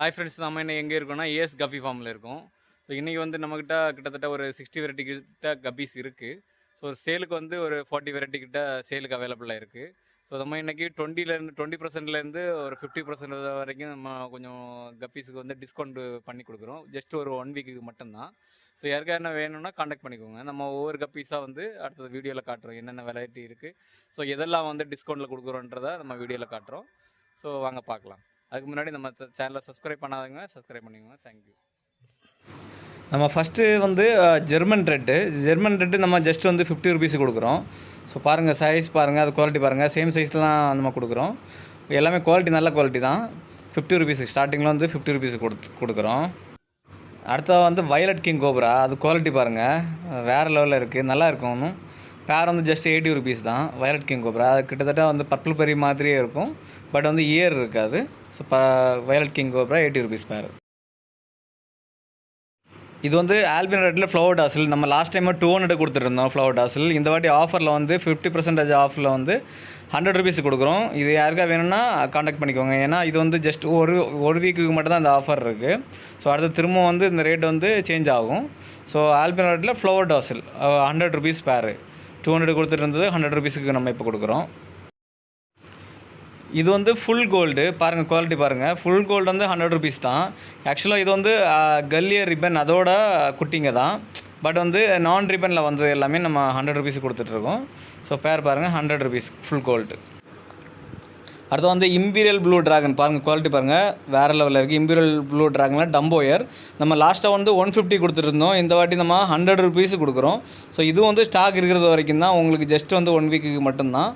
Hi friends நம்ம என்ன எங்கே இருக்கோம்னா ஏஎஸ் கபி ஃபார்மில் இருக்கும். ஸோ இன்றைக்கி வந்து நம்மக்கிட்ட கிட்டத்தட்ட ஒரு சிக்ஸ்டி வெரைட்டி கிட்ட கப்பீஸ் இருக்குது ஸோ சேலுக்கு வந்து ஒரு ஃபார்ட்டி வெரைட்டி கிட்ட சேலுக்கு அவைலபிளாக இருக்குது ஸோ நம்ம இன்றைக்கி டுவெண்ட்டிலேருந்து டுவெண்ட்டி பர்சன்ட்லேருந்து ஒரு ஃபிஃப்டி பர்சன்ட் வரைக்கும் நம்ம கொஞ்சம் கப்பீஸுக்கு வந்து டிஸ்கவுண்ட் பண்ணி கொடுக்குறோம். ஜஸ்ட் ஒரு ஒன் வீக்குக்கு மட்டும்தான். ஸோ யாருக்கா என்ன வேணும்னா காண்டாக்ட் பண்ணிக்கோங்க. நம்ம ஒவ்வொரு கப்பீஸாக வந்து அடுத்தது வீடியோவில் காட்டுறோம். என்னென்ன வெரைட்டி இருக்குது ஸோ எதெல்லாம் வந்து டிஸ்கவுண்ட்டில் கொடுக்குறோன்றதை நம்ம வீடியோவில் காட்டுறோம். ஸோ வாங்க பார்க்கலாம். அதுக்கு முன்னாடி நம்ம சேனலை சப்ஸ்கிரைப் பண்ணாதவங்க சப்ஸ்கிரைப் பண்ணிக்கோங்க. தேங்க்யூ நம்ம ஃபஸ்ட்டு வந்து ஜெர்மன் ரெட்டு ஜெர்மன் ரெட்டு நம்ம ஜஸ்ட் வந்து ஃபிஃப்டி ருபீஸ் கொடுக்குறோம். ஸோ பாருங்கள் சைஸ் பாருங்கள் அது குவாலிட்டி பாருங்கள் சேம் சைஸ்லாம் நம்ம கொடுக்குறோம். எல்லாமே குவாலிட்டி நல்ல குவாலிட்டி தான். ஃபிஃப்டி ருபீஸ் ஸ்டார்டிங்கில் வந்து ஃபிஃப்டி ருபீஸ் கொடுத்து கொடுக்குறோம். அடுத்தது வந்து வயலட் கிங் கோப்ரா அது குவாலிட்டி பாருங்கள் வேறு லெவலில் இருக்குது நல்லா இருக்கும். ஒன்றும் பேர் வந்து ஜஸ்ட் எயிட்டி ருபீஸ் தான். வயலட் கிங் கோப்ரா அது கிட்டத்தட்ட வந்து பர்பிள் பெரி மாதிரியே இருக்கும். பட் வந்து இயர் இருக்காது. ஸோ ப violet king cobra eighty rupees pair இது வந்து ஆல்பின் ரேட்டில் ஃப்ளவர் டாசில் நம்ம லாஸ்ட் டைம் டூ ஹண்ட்ரட் கொடுத்துருந்தோம் ஃப்ளவர் டாசில் இந்த வாட்டி ஆஃபரில் வந்து ஃபிஃப்டி பர்சன்டேஜ் ஆஃபில் வந்து ஹண்ட்ரட் ருபீஸ் கொடுக்குறோம். இது யாருக்கா வேணும்னா காண்டாக்ட் பண்ணிக்கோங்க. ஏன்னா இது வந்து ஜஸ்ட் ஒரு ஒரு வீக்குக்கு மட்டும் தான் இந்த ஆஃபர் இருக்குது ஸோ அடுத்து திரும்ப வந்து இந்த ரேட் வந்து சேஞ்ச் ஆகும். ஸோ ஆல்பின் ரேட்டில் flower dazzle hundred rupees pair two hundred கொடுத்துட்டு இருந்தது ஹண்ட்ரட் ருபீஸுக்கு நம்ம இப்போ கொடுக்குறோம். இது வந்து ஃபுல் கோல்டு பாருங்கள் குவாலிட்டி பாருங்கள் ஃபுல் கோல்டு வந்து ஹண்ட்ரட் ருபீஸ் தான். ஆக்சுவலாக இது வந்து கல்லியர் ரிப்பன் அதோட குட்டிங்க தான். பட் வந்து நான் ரிப்பனில் வந்தது எல்லாமே நம்ம ஹண்ட்ரட் ருபீஸ் கொடுத்துட்ருக்கோம் ஸோ பேர் பாருங்கள் ஹண்ட்ரட் ருபீஸ் ஃபுல் கோல்டு அடுத்து வந்து இம்பீரியல் ப்ளூ ட்ராகன் பாருங்கள் குவாலிட்டி பாருங்கள் வேறு லெவலில் இருக்குது இம்பீரியல் ப்ளூ ட்ராகனில் டம்போயர் நம்ம லாஸ்ட்டாக வந்து ஒன் ஃபிஃப்டி கொடுத்துருந்தோம். இந்த வாட்டி நம்ம ஹண்ட்ரட் ருபீஸ் கொடுக்குறோம். ஸோ இது வந்து ஸ்டாக் இருக்கிறது வரைக்கும் தான் உங்களுக்கு ஜஸ்ட் வந்து ஒன் வீக்குக்கு மட்டும்தான்.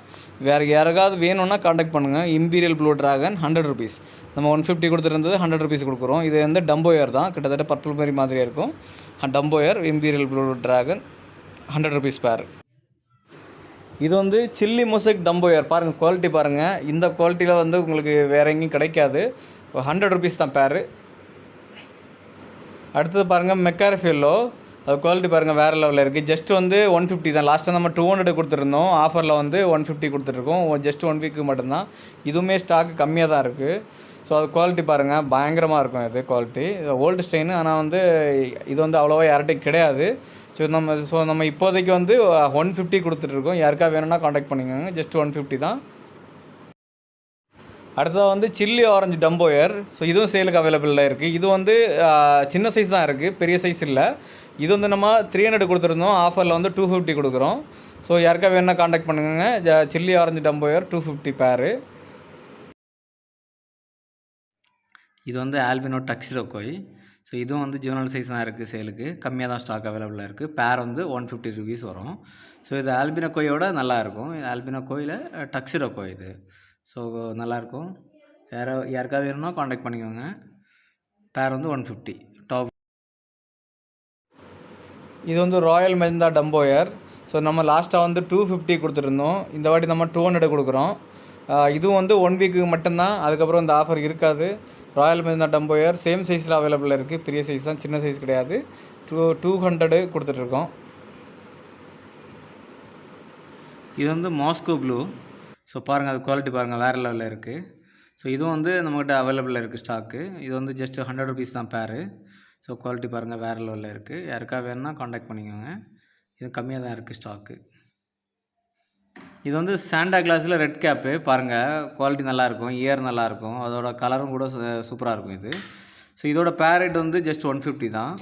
வேறு யாருக்காவது வேணும்னா காண்டாக்ட் பண்ணுங்கள் imperial blue dragon hundred rupees நம்ம ஒன் ஃபிஃப்டி கொடுத்துருந்தது ஹண்ட்ரட் ருபீஸ் கொடுக்குறோம். இது வந்து டம்போயர் தான். கிட்டத்தட்ட பர்பிள் மாதிரி மாதிரியே இருக்கும். Dumbo ear imperial blue dragon hundred rupees pair இது வந்து சில்லி மொசைக் டம்போயர் பாருங்கள் குவாலிட்டி பாருங்கள் இந்த குவாலிட்டியில் வந்து உங்களுக்கு வேறு எங்கேயும் கிடைக்காது. ஹண்ட்ரட் ருபீஸ் தான் பேரு அடுத்தது பாருங்கள் மெக்காரஃபியல்லோ அது குவாலிட்டி பாருங்கள் வேறு லெவலில் இருக்குது ஜஸ்ட் வந்து ஒன் ஃபிஃப்டி தான். லாஸ்ட்டாக நம்ம டூ ஹண்ட்ரட் கொடுத்துருந்தோம். ஆஃபரில் வந்து ஒன் ஃபிஃப்டி கொடுத்துருக்கோம். ஜஸ்ட் ஒன் வீக்கு மட்டும்தான். இதுவுமே ஸ்டாக் கம்மியாக தான் இருக்குது ஸோ அது குவாலிட்டி பாருங்கள் பயங்கரமாக இருக்கும் இது குவாலிட்டி ஓல்டு ஸ்டெயின் ஆனால் வந்து இது வந்து அவ்வளோவா யார்கிட்டையும் கிடையாது. ஸோ நம்ம ஸோ நம்ம இப்போதைக்கு வந்து uh, ஒன் ஃபிஃப்டி கொடுத்துட்ருக்கோம் யாருக்கா வேணும்னா காண்டாக்ட் பண்ணிக்கோங்க. ஜஸ்ட் ஒன் ஃபிஃப்டி தான். அடுத்ததாக வந்து சில்லி ஆரஞ்சு டம்போயர் ஸோ இதுவும் சேலுக்கு அவைலபிளாக இருக்குது இது வந்து uh, சின்ன சைஸ் தான் இருக்குது பெரிய சைஸ் இல்லை. இது வந்து நம்ம த்ரீ ஹண்ட்ரட் கொடுத்துருந்தோம். ஆஃபரில் வந்து டூ ஃபிஃப்டி கொடுக்குறோம். ஸோ யாருக்கா வேணுன்னா காண்டாக்ட் பண்ணுங்க ஜ- chilli orange dumbo ear two fifty pair இது வந்து ஆல்பினோ டக்ஸிரோ கோய். ஸோ இதுவும் வந்து ஜூனல் சைஸ் தான் இருக்குது சேலுக்கு கம்மியாக தான் ஸ்டாக் அவைலபிளாக இருக்குது பேர் வந்து ஒன் ஃபிஃப்டி ருபீஸ் வரும். ஸோ இது ஆல்பினோ கோயோட நல்லாயிருக்கும் ஆல்பினோ கோயில் டக்ஸிடோ கோய் இது. ஸோ நல்லாயிருக்கும் யாரோ யாருக்காவது வேணும்னா காண்டாக்ட் பண்ணிக்கோங்க. பேர் வந்து ஒன் ஃபிஃப்டி டாப் இது வந்து ராயல் மெஜந்தா டம்போயர் ஸோ நம்ம லாஸ்ட்டாக வந்து டூ ஃபிஃப்டி கொடுத்துருந்தோம் இந்த வாட்டி நம்ம டூ ஹண்ட்ரட் கொடுக்குறோம். இதுவும் வந்து ஒன் வீக்குக்கு மட்டும்தான். அதுக்கப்புறம் இந்த ஆஃபர் இருக்காது. ராயல் மெரினா டம்போயர் சேம் சைஸில் அவைலபிளாக இருக்குது பெரிய சைஸ் தான் சின்ன சைஸ் கிடையாது. டூ டூ ஹண்ட்ரடு கொடுத்துட்ருக்கோம் இது வந்து மாஸ்கோ ப்ளூ ஸோ பாருங்கள் அது குவாலிட்டி பாருங்கள் வேறு லெவலில் இருக்குது ஸோ இதுவும் வந்து நம்மகிட்ட அவைலபிளாக இருக்குது ஸ்டாக்கு இது வந்து ஜஸ்ட் ஹண்ட்ரட் ருபீஸ் தான் பேரு ஸோ குவாலிட்டி பாருங்கள் வேறு லெவலில் இருக்குது யாருக்கா வேணுன்னா காண்டாக்ட் பண்ணிக்கோங்க. இது கம்மியாக தான் இருக்குது ஸ்டாக்கு இது வந்து சாண்டா கிளாஸில் ரெட் கேப்பு பாருங்கள் குவாலிட்டி நல்லாயிருக்கும் இயர் நல்லாயிருக்கும் அதோட கலரும் கூட சூப்பராக இருக்கும் இது. ஸோ இதோட பேரட் வந்து ஜஸ்ட் ஒன் ஃபிஃப்டி தான்.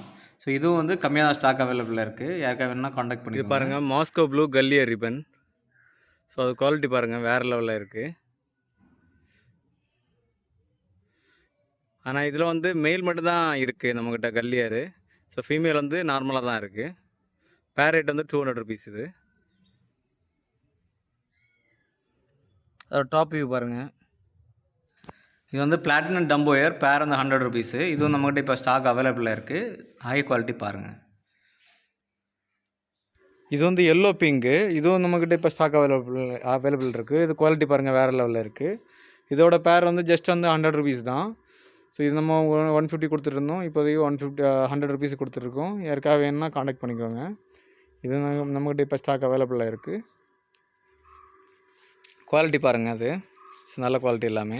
ஸோ இதுவும் வந்து கம்மியாக தான் ஸ்டாக் அவைலபிளாக இருக்குது யாருக்கா வேணும்னா காண்டாக்ட் பண்ணி இது பாருங்கள் மாஸ்கோ ப்ளூ கல்லியர் ரிப்பன் ஸோ அது குவாலிட்டி பாருங்கள் வேறு லெவலில் இருக்குது ஆனால் இதில் வந்து மெயில் மட்டும் தான் இருக்குது நம்மக்கிட்ட கல்லியர் ஸோ ஃபீமேல் வந்து நார்மலாக தான் இருக்குது பேர் ரேட் வந்து டூ ஹண்ட்ரட் ருபீஸ் இது. அதோட டாப் வியூ பாருங்கள் இது வந்து பிளாட்டினம் டம்போயர் பேர் வந்து ஹண்ட்ரட் ருபீஸு இதுவும் நம்மகிட்ட இப்போ ஸ்டாக் அவைலபிளாக இருக்குது ஹை குவாலிட்டி பாருங்கள் இது வந்து எல்லோ பிங்கு இதுவும் நம்மக்கிட்ட இப்போ ஸ்டாக் அவைலபிள் அவைலபிள் இருக்குது இது குவாலிட்டி பாருங்கள் வேறு லெவலில் இருக்குது இதோட பேர் வந்து ஜஸ்ட் வந்து ஹண்ட்ரட் ருபீஸ் தான். ஸோ இது நம்ம ஒன் ஃபிஃப்டி கொடுத்துருந்தோம் இப்போதைக்கு one fifty hundred uh, rupees கொடுத்துருக்கோம் யாருக்காக வேணும்னா காண்டாக்ட் பண்ணிக்கோங்க. இது நம்மக்கிட்ட இப்போ ஸ்டாக் அவைலபிளாக இருக்குது குவாலிட்டி பாருங்கள் அது. நல்ல குவாலிட்டி எல்லாமே.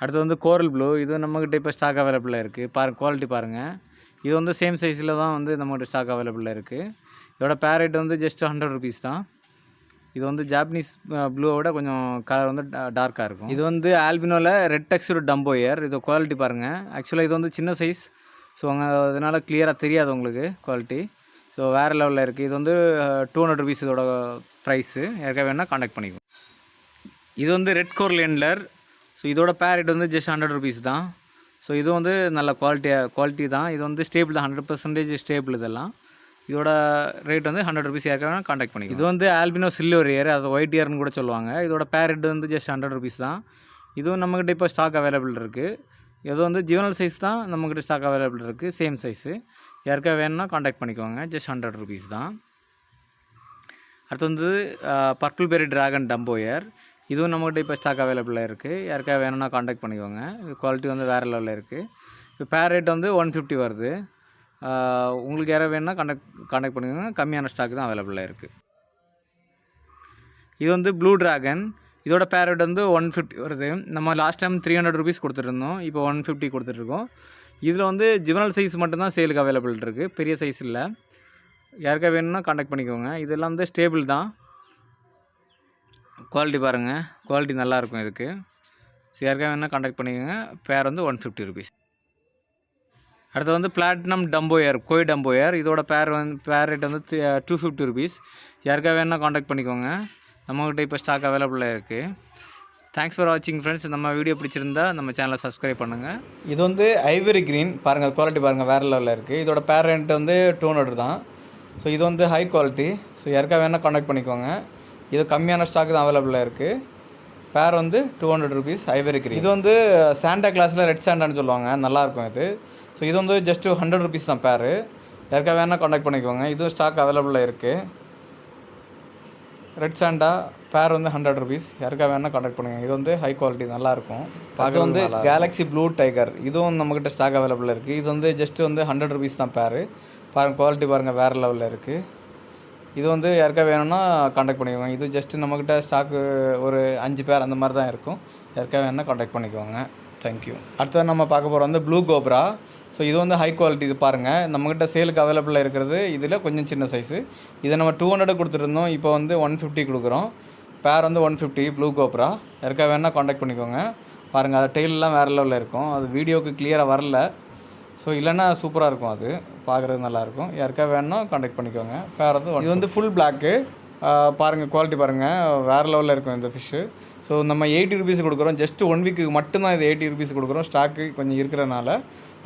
அடுத்து வந்து கோரல் ப்ளூ இது நம்மக்கிட்ட இப்போ ஸ்டாக் அவைலபிளாக இருக்குது பாரு குவாலிட்டி பாருங்கள் இது வந்து சேம் சைஸில் தான் வந்து நம்மகிட்ட ஸ்டாக் அவைலபிளாக இருக்குது இதோட பேரட் வந்து ஜஸ்ட் ஹண்ட்ரட் ருபீஸ் தான். இது வந்து ஜாப்பனீஸ் ப்ளூவோட uh, கொஞ்சம் கலர் வந்து டார்க்காக இருக்கும். இது வந்து ஆல்பினோவில் ரெட் டெக்ஸ்டர் டம்போயர் இது குவாலிட்டி பாருங்கள் ஆக்சுவலாக இது வந்து சின்ன சைஸ் ஸோ அங்கே அதனால் கிளியராக தெரியாது உங்களுக்கு குவாலிட்டி ஸோ வேறு லெவலில் இருக்குது இது வந்து டூ ஹண்ட்ரட் ருபீஸ் இதோட ப்ரைஸு யாருக்காக வேணால் காண்டாக்ட் பண்ணிக்கும் இது வந்து ரெட் கோர் லேண்ட்லர் ஸோ இதோட பேரட் வந்து ஜஸ்ட் ஹண்ட்ரட் ருபீஸ் தான். ஸோ இது வந்து நல்ல குவாலிட்டியாக குவாலிட்டி தான். இது வந்து ஸ்டேபிள் தான். ஹண்ட்ரட் பர்சன்டேஜ் ஸ்டேபிள் இதெல்லாம். இதோட ரேட் வந்து ஹண்ட்ரட் ருபீஸ் யாருக்காக காண்டாக்ட் பண்ணி இது வந்து ஆல்பினோ சில்வர் இயர் அது ஒயிட் இயர்னு கூட சொல்லுவாங்க. இதோட பேரட் வந்து ஜஸ்ட் ஹண்ட்ரட் ருபீஸ் தான். இதுவும் நம்மக்கிட்ட இப்போ ஸ்டாக் அவைலபிள் இருக்குது இது வந்து ஜீவனல் சைஸ் தான். நம்மக்கிட்ட ஸ்டாக் அவைலபிள் இருக்குது சேம் சைஸு யாருக்காக வேணும்னா காண்டாக்ட் பண்ணிக்கோங்க. ஜஸ்ட் ஹண்ட்ரட் ருபீஸ் தான். அடுத்து வந்து பர்பிள் பெரி டிராகன் டம்போயர் இதுவும் நம்மகிட்ட இப்போ ஸ்டாக் அவைலபிளாக இருக்குது யாருக்காக வேணும்னா காண்டாக்ட் பண்ணிக்கோங்க. குவாலிட்டி வந்து வேறு லெவலில் இருக்குது இப்போ பேர் ரேட் வந்து ஒன் ஃபிஃப்டி வருது. உங்களுக்கு யாராவது வேணும்னா காண்டாக்ட் காண்டாக்ட் பண்ணிக்கோங்க. கம்மியான ஸ்டாக் தான் அவைலபிளாக இருக்குது இது வந்து ப்ளூ டிராகன் இதோட பேரட் வந்து ஒன் ஃபிஃப்டி வருது. நம்ம last time three hundred rupees கொடுத்துருந்தோம் இப்போ ஒன் ஃபிஃப்டி கொடுத்துட்ருக்கோம் இதில் வந்து ஜிவனல் சைஸ் மட்டும்தான் சேலுக்கு அவைலபிள் இருக்குது பெரிய சைஸ் இல்லை. யாருக்கா வேணும்னா காண்டாக்ட் பண்ணிக்கோங்க. இதெல்லாம் வந்து ஸ்டேபிள் தான். குவாலிட்டி பாருங்கள் குவாலிட்டி நல்லாயிருக்கும் இதுக்கு. ஸோ யாருக்கா வேணால் காண்டாக்ட் பண்ணிக்கோங்க. பேர் வந்து ஒன் ஃபிஃப்டி ருபீஸ் அடுத்து வந்து பிளாட்டினம் டம்போயர் கோய் டம்போயர் இதோட பேர் வந்து பேர் ரேட் வந்து டூ ஃபிஃப்டி ருபீஸ் யாருக்கா வேணால் காண்டாக்ட் பண்ணிக்கோங்க. நம்மக்கிட்ட இப்போ ஸ்டாக் அவைலபிளாக இருக்குது தேங்க்ஸ் ஃபார் வாட்சிங் ஃப்ரெண்ட்ஸ் நம்ம வீடியோ பிடிச்சிருந்தா நம்ம சேனலை சப்ஸ்கிரைப் பண்ணுங்கள் இது வந்து ஐவரி க்ரீன் பாருங்கள் குவாலிட்டி பாருங்கள் வேறு லெவலில் இருக்குது இதோட பேர் வந்து டூ ஹண்ட்ரட் தான். ஸோ இது வந்து ஹை குவாலிட்டி ஸோ யாருக்கா வேணால் காண்டாக்ட் பண்ணிக்கோங்க. இது கம்மியான ஸ்டாக் தான் அவைலபிளாக இருக்குது பேர் வந்து two hundred rupees ivory green இது வந்து சாண்டா கிளாஸில் ரெட் சாண்டான்னு சொல்லுவாங்க. நல்லாயிருக்கும் இது. ஸோ இது வந்து ஜஸ்ட்டு ஹண்ட்ரட் ருபீஸ் தான் பேர் யாருக்கா வேணால் காண்டாக்ட் பண்ணிக்கோங்க. இதுவும் ஸ்டாக் அவைலபிளாக இருக்குது ரெட் சாண்டா பேர் வந்து ஹண்ட்ரட் ருபீஸ் யாருக்கா வேணால் காண்டாக்ட் பண்ணுங்க. இது வந்து ஹை குவாலிட்டி நல்லாயிருக்கும். பார்க்க வந்து கேலக்ஸி ப்ளூ டைகர் இதுவும் நம்மக்கிட்ட ஸ்டாக் அவைலபிள் இருக்குது இது வந்து ஜஸ்ட் வந்து ஹண்ட்ரட் ருபீஸ் தான் பேர் பாருங்கள் குவாலிட்டி பாருங்கள் வேறு லெவலில் இருக்குது இது வந்து யாருக்கா வேணும்னா காண்டாக்ட் பண்ணிக்கோங்க. இது ஜஸ்ட் நம்மக்கிட்ட ஸ்டாக்கு ஒரு அஞ்சு பேர் அந்த மாதிரி தான் இருக்கும். யாருக்கா வேணும்னா காண்டாக்ட் பண்ணிக்கோங்க. தேங்க்யூ அடுத்தது நம்ம பார்க்க போகிறோம் வந்து ப்ளூ கோப்ரா ஸோ இது வந்து ஹை குவாலிட்டி இது பாருங்கள் நம்மக்கிட்ட சேலுக்கு அவைலபிளாக இருக்கிறது. இதில் கொஞ்சம் சின்ன சைஸு இதை நம்ம டூ ஹண்ட்ரட் கொடுத்துருந்தோம். இப்போ வந்து ஒன் ஃபிஃப்டி கொடுக்குறோம். பேர் வந்து ஒன் ஃபிஃப்டி ப்ளூ கோப்ரா யாருக்கா வேணால் காண்டாக்ட் பண்ணிக்கோங்க. பாருங்கள் அது டெய்லெலாம் வேறு லெவலில் இருக்கும். அது வீடியோவுக்கு கிளியராக வரல. ஸோ இல்லைன்னா சூப்பராக இருக்கும் அது. பார்க்குறது நல்லாயிருக்கும் யாருக்கா வேணும்னா காண்டாக்ட் பண்ணிக்கோங்க. பேர் வந்து இது வந்து ஃபுல் பிளாக்கு பாருங்கள் குவாலிட்டி பாருங்கள் வேறு லெவலில் இருக்கும் இந்த ஃபிஷ்ஷு ஸோ நம்ம எயிட்டி ருபீஸ் கொடுக்குறோம். ஜஸ்ட் ஒன் வீக்கு மட்டும்தான் இது எயிட்டி ருபீஸ் கொடுக்குறோம். ஸ்டாக்கு கொஞ்சம் இருக்கிறனால.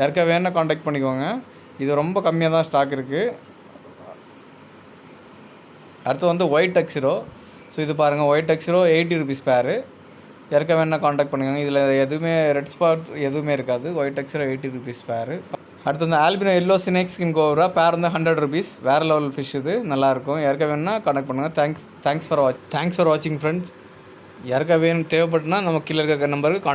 யாருக்கா வேணால் காண்டாக்ட் பண்ணிக்கோங்க. இது ரொம்ப கம்மியாக தான் ஸ்டாக் இருக்குது அடுத்து வந்து ஒயிட் டெக்ஸிரோ ஸோ இது பாருங்கள் ஒயிட் டெக்ஸிரோ எயிட்டி ருபீஸ் பேரு யாருக்கா வேணால் காண்டாக்ட் பண்ணுங்க இதில் எதுவுமே ரெட் ஸ்பாட் எதுவுமே இருக்காது. ஒயிட் டெக்ஸிரோ எயிட்டி ருபீஸ் பேரு அடுத்து வந்து albino yellow snake skin cobra pair வந்து ஹண்ட்ரட் ருபீஸ் வேறு லெவல் ஃபிஷ் இது. நல்லாயிருக்கும் யாருக்கா வேணால் காண்டாக்ட் பண்ணுங்கள் thanks thanks for watch thanks for வாட்சிங் ஃப்ரெண்ட்ஸ் யாருக்கா வேணும் தேவைப்பட்டுனா நம்ம கீழே இருக்க நம்பருக்கு